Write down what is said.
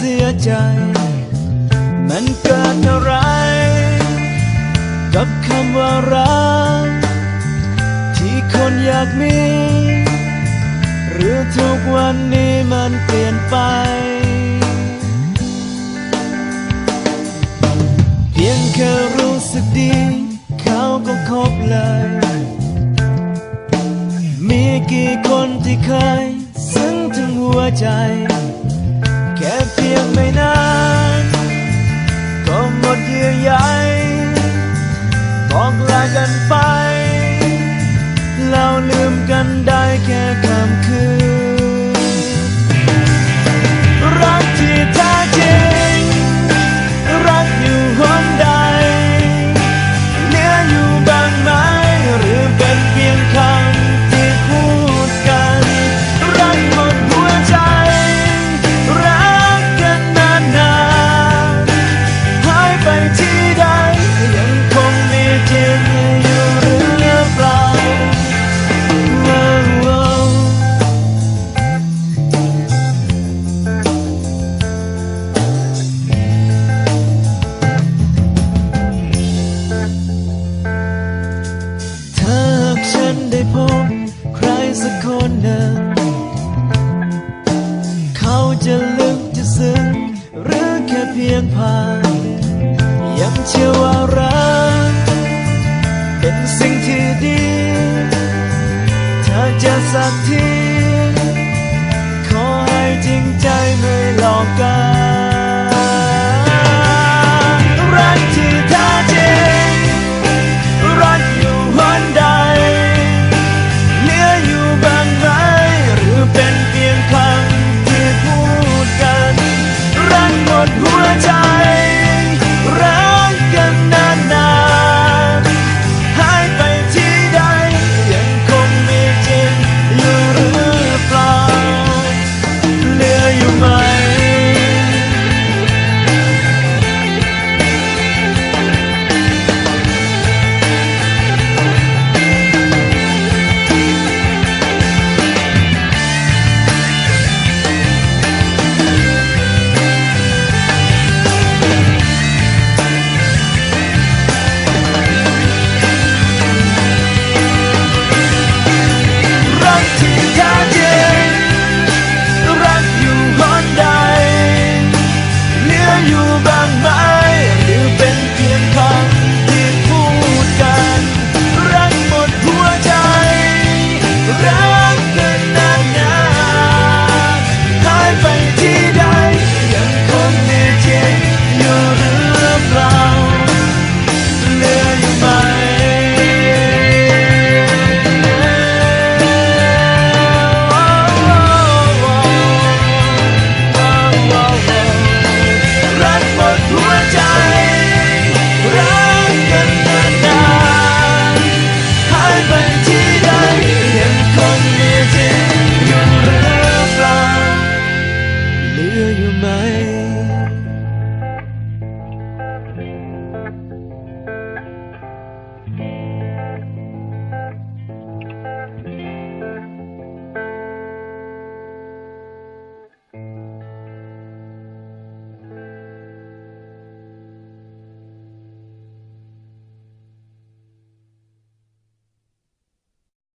เสียใจ มันเกิดอะไร กับคำว่ารัก ที่คนอยากมี หรือทุกวันนี้มันเปลี่ยนไป เพียงแค่รู้สึกดี เขาก็คบเลย มีกี่คนที่เคยซึ้งถึงหัวใจ แค่ เพียงไม่ ได้พบใครสักคนหนึ่ง เขาจะลึกจะซึ้งหรือแค่เพียงผ่านยังเชื่อว่ารัก เป็นสิ่งที่ดีถ้าจะสักที ขอให้จริงใจไม่หลอกกัน